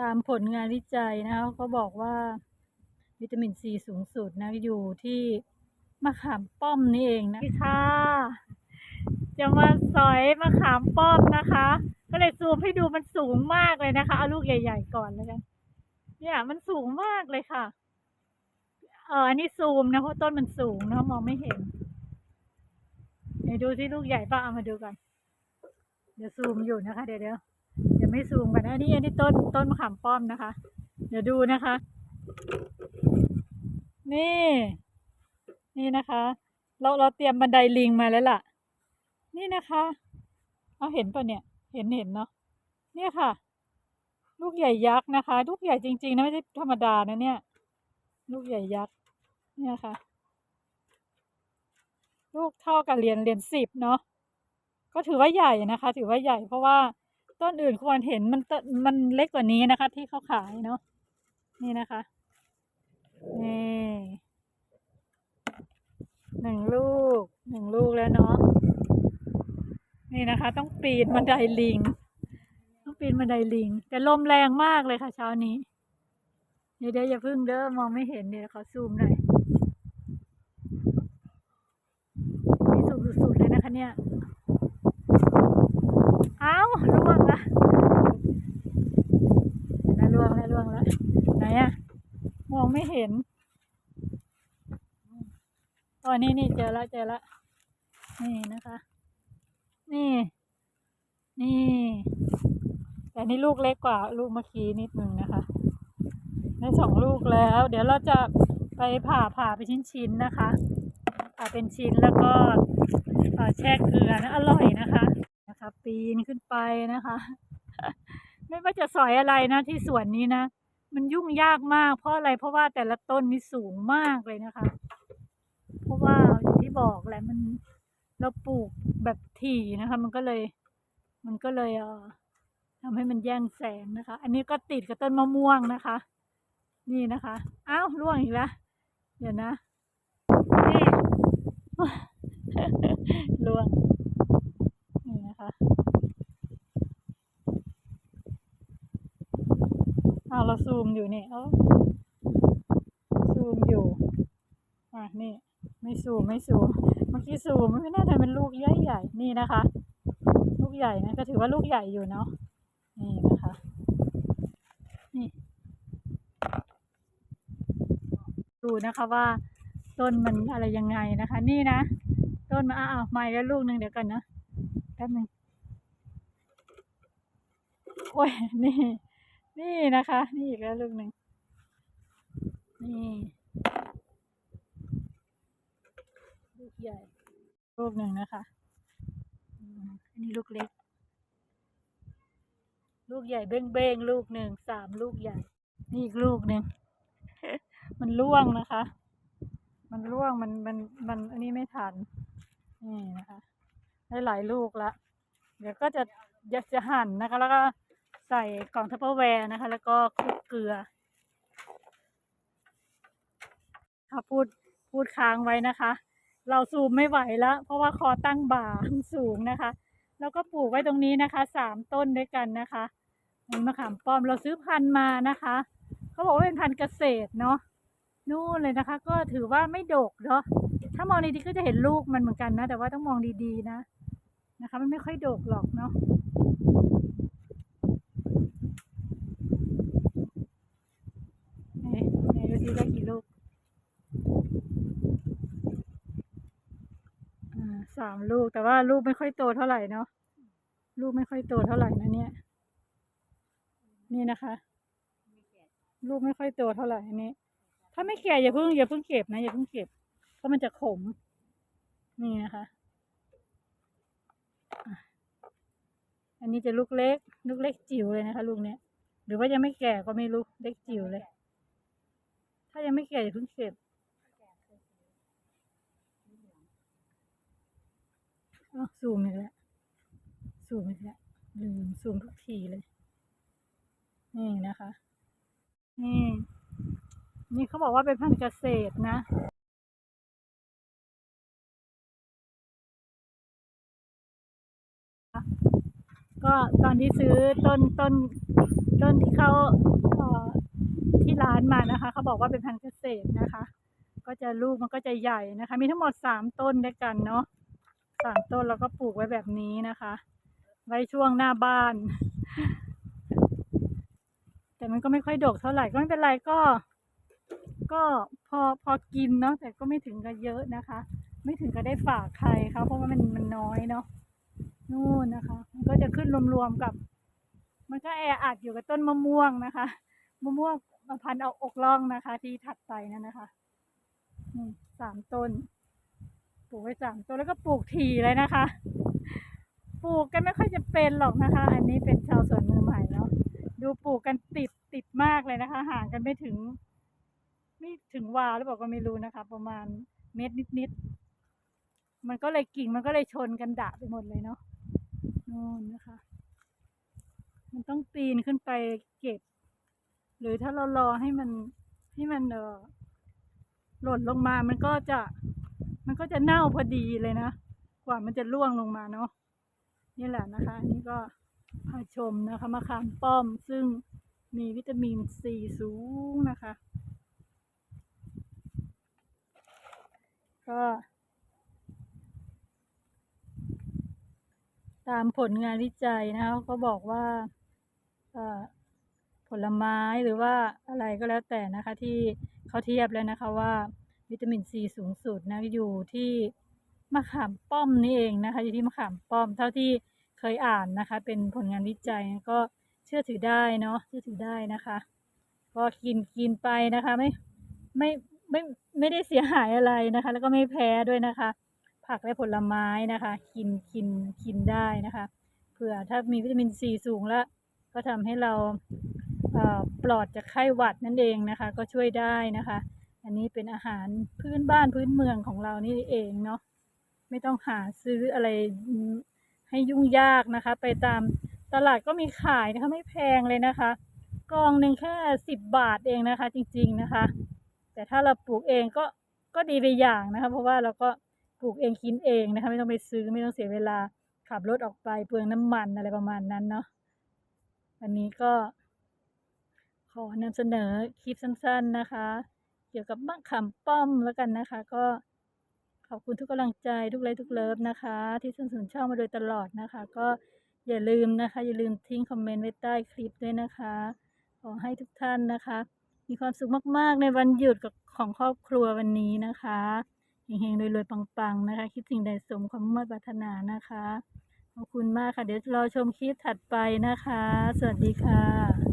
ตามผลงานวิจัยนะคะก็บอกว่าวิตามินซีสูงสุดนะอยู่ที่มะขามป้อมนี่เองนะค่ะจะมาสอยมะขามป้อมนะคะ ก็เลยซูมให้ดูมันสูงมากเลยนะคะเอาลูกใหญ่ ๆ ก่อนแล้วกันเนี่ยมันสูงมากเลยค่ะ เอออันนี้ซูมนะเพราะต้นมันสูงนะมองไม่เห็นเดี๋ยวดูที่ลูกใหญ่ป่ะเอามาดูกัน เดี๋ยวซูมอยู่นะคะ เดี๋ยวเดี๋ยว เดี๋ยวไม่ซูมกันนะนนี้อันนี้ต้นต้นมะขามป้อมนะคะ เดี๋ยวดูนะคะ นี่ นี่นะคะ เราเราเตรียมบันไดลิงมาแล้วล่ะ นี่นะคะ เอาเห็นปะเนี่ย เห็นเห็นเนาะเนี่ยค่ะ ลูกใหญ่ยักษ์นะคะ ลูกใหญ่จริงๆนะไม่ใช่ธรรมดานะเนี่ย ลูกใหญ่ยักษ์เนี่ยค่ะ ลูกเท่ากับเหรียญเหรียญสิบเนาะก็ถือว่าใหญ่นะคะ ถือว่าใหญ่เพราะว่า ต้นอื่นควรเห็นมันต้นมันเล็กกว่านี้นะคะ ที่เขาขายเนาะนี่นะคะนี่หนึ่งลูกหนึ่งลูกแล้วเนาะนี่นะคะ ต้องปีนบันไดลิง ต้องปีนบันไดลิง แต่ลมแรงมากเลยค่ะเช้านี้เดี๋ยวเดี๋ยวอย่าพึ่งเด้อมองไม่เห็นเดี๋ยวเขาซูมหน่อยนี่สูงสุดๆเลยนะคะเนี่ย อาล่วงละเห็นนะล่วงแล้วล่วงแล้วไหนอะมองไม่เห็นตอนนี้นี่เจอแล้วเจอแล้วนี่นะคะ นี่ นี่ แต่นี่ลูกเล็กกว่าลูกเมื่อกี้นิดนึงนะคะได้สองลูกแล้ว เดี๋ยวเราจะไปผ่าผ่าไปชิ้นๆนะคะผ่าเป็นชิ้นแล้วก็เอ่อแช่เกลือนะอร่อยนะคะ ปีนขึ้นไปนะคะ ไม่ว่าจะสอยอะไรนะที่สวนนี้นะ มันยุ่งยากมากเพราะอะไรเพราะว่าแต่ละต้นนี่สูงมากเลยนะคะ เพราะว่าอย่างที่บอกแหละมันเราปลูกแบบถี่นะคะ มันก็เลย มันก็เลยเอ่อทำให้มันแย่งแสงนะคะ อันนี้ก็ติดกับต้นมะม่วงนะคะ นี่นะคะอ้าวร่วงอีกแล้วเดี๋ยวนะนี่ร่วงนี่นะคะ อ้าเราซูมอยู่นี่เอ้าซูมอยู่อะนี่ ไม่ซูมไม่ซูมเมื่อกี้ซูมไม่น่าจะเป็นลูกใหญ่ใหญ่นี่นะคะ ลูกใหญ่นะก็ถือว่าลูกใหญ่อยู่เนาะนี่นะคะนี่ดูนะคะว่าต้นมันอะไรยังไงนะคะ นี่นะต้นมาอ้าวใหม่แล้วลูกหนึ่งเดี๋ยวกันนะแป๊บหนึ่งโอ้ยนี่ นี่นะคะ นี่อีกแล้วลูกหนึ่งนี่ลูกใหญ่ลูกหนึ่งนะคะอันนี้ลูกเล็ก ลูกใหญ่เบ้งเบ้งลูกหนึ่งสามลูกใหญ่ นี่อีกลูกหนึ่งมันร่วงนะคะ มันร่วงมันมันมันอันนี้ไม่ทันนี่นะคะ ได้หลายลูกละเดี๋ยวก็จะจะจะหั่นนะคะแล้วก็ ใส่กล่องทัพเปอร์แวร์นะคะ แล้วก็คลุกเกลือค่ะพูดพูดค้างไว้นะคะ เราซูมไม่ไหวแล้ว เพราะว่าคอตั้งบ่าสูงนะคะ แล้วก็ปลูกไว้ตรงนี้นะคะสามต้นด้วยกันนะคะมีมะขามป้อมเราซื้อพันธุ์มานะคะ เขาบอกว่าเป็นพันธุ์เกษตรเนาะนู่นเลยนะคะ ก็ถือว่าไม่ดกเนาะถ้ามองดีๆก็จะเห็นลูกมันเหมือนกันนะ แต่ว่าต้องมองดีๆนะนะคะ มันไม่ค่อยโดกหรอกเนาะนี่นี่ดูสิได้กี่ลูกอ่าสามลูก แต่ว่าลูกไม่ค่อยโตเท่าไหร่เนาะลูกไม่ค่อยโตเท่าไหร่นะเนี่ย นี่นะคะ ลูกไม่ค่อยโตเท่าไหร่อันนี้ ถ้าไม่แก่อย่าเพิ่งอย่าเพิ่งเก็บนะอย่าเพิ่งเก็บ เพราะมันจะขม นี่นะคะอะอันนี้จะลูกเล็ก ลูกเล็กจิ๋วเลยนะคะ ลูกเนี้ย หรือว่ายังไม่แก่ก็ไม่รู้เล็กจิ๋วเลย ถ้ายังไม่แก่อย่าเพิ่งเก็บ อ้าวซูมอีกแล้วซูมอีกแล้วลืมซูมทุกทีเลย นี่นะคะ นี่นี่เขาบอกว่าเป็นพันธุ์เกษตรนะก็ตอนที่ซื้อต้นต้นต้นที่เขาที่ร้านมานะคะเขาบอกว่าเป็นพันธุ์เกษตรนะคะ ก็จะลูกมันก็จะใหญ่นะคะ มีทั้งหมดสามต้นด้วยกันเนาะ สามต้นแล้วก็ปลูกไว้แบบนี้นะคะ ไว้ช่วงหน้าบ้าน แต่มันก็ไม่ค่อยดกเท่าไหร่ก็ไม่เป็นไรก็ ก็พอพอกินเนาะแต่ก็ไม่ถึงกับเยอะนะคะ ไม่ถึงกับได้ฝากใครเขาเพราะว่ามันมันน้อยเนาะนู่นนะคะ มันก็จะขึ้นรวมๆกับ มันก็แออัดอยู่กับต้นมะม่วงนะคะมะม่วงมาพันเอาอกล่องนะคะ ที่ถัดไปนั่นนะคะสามต้น ปลูกไว้สามต้นแล้วก็ปลูกถี่เลยนะคะ ปลูกกันไม่ค่อยจะเป็นหรอกนะคะ อันนี้เป็นชาวสวนมือใหม่เนาะดูปลูกกันติดติดมากเลยนะคะ ห่างกันไม่ถึง ไม่ถึงวาหรือเปล่าก็ไม่รู้นะคะ ประมาณเมตรนิดๆมันก็เลยกิ่งมันก็เลยชนกันดะไปหมดเลยเนาะนู่นนะคะ มันต้องปีนขึ้นไปเก็บ หรือถ้าเรารอให้มันให้มันเออหล่นลงมามันก็จะ มันก็จะเน่าพอดีเลยนะ กว่ามันจะร่วงลงมาเนาะนี่แหละนะคะอันนี้ก็พาชมนะคะมะขามป้อมซึ่งมีวิตามินซีสูงนะคะ ก็ตามผลงานวิจัยนะคะเขาก็บอกว่าผลไม้หรือว่าอะไรก็แล้วแต่นะคะ ที่เขาเทียบแล้วนะคะว่า วิตามินซีสูงสุดนะอยู่ที่มะขามป้อมนี่เองนะคะ อยู่ที่มะขามป้อมเท่าที่เคยอ่านนะคะ เป็นผลงานวิจัยก็เชื่อถือได้เนาะเชื่อถือได้นะคะ ก็กินกินไปนะคะ ไม่ไม่ไม่ไม่ได้เสียหายอะไรนะคะ แล้วก็ไม่แพ้ด้วยนะคะ ผักและผลไม้นะคะ กินกินกินได้นะคะเผื่อถ้ามีวิตามินซีสูงแล้วก็ทำให้เราปลอดจากไข้หวัดนั่นเองนะคะ ก็ช่วยได้นะคะ อันนี้เป็นอาหารพื้นบ้านพื้นเมืองของเรานี่เองเนาะไม่ต้องหาซื้ออะไรให้ยุ่งยากนะคะ ไปตามตลาดก็มีขายนะคะไม่แพงเลยนะคะกองหนึ่งแค่สิบบาทเองนะคะ จริง ๆนะคะ แต่ถ้าเราปลูกเองก็ก็ดีไปอย่างนะคะ เพราะว่าเราก็ปลูกเองกินเองนะคะ ไม่ต้องไปซื้อไม่ต้องเสียเวลาขับรถออกไปเปลืองน้ำมันอะไรประมาณนั้นเนาะวันนี้ก็ขอนำเสนอคลิปสั้น ๆนะคะ กี่ยวกับมะขามป้อมแล้วกันนะคะ ก็ขอบคุณทุกกำลังใจทุกไลค์ทุกเลิฟนะคะ ที่สนับสนุนช่องมาโดยตลอดนะคะ ก็อย่าลืมนะคะ อย่าลืมทิ้งคอมเมนต์ไว้ใต้คลิปด้วยนะคะ ขอให้ทุกท่านนะคะ มีความสุขมากๆ ในวันหยุดกับของครอบครัววันนี้นะคะเฮงๆรวยๆปังๆนะคะ คิดสิ่งใดสมความมุ่งมั่นปรารถนานะคะขอบคุณมากค่ะ เดี๋ยวรอชมคลิปถัดไปนะคะ สวัสดีค่ะ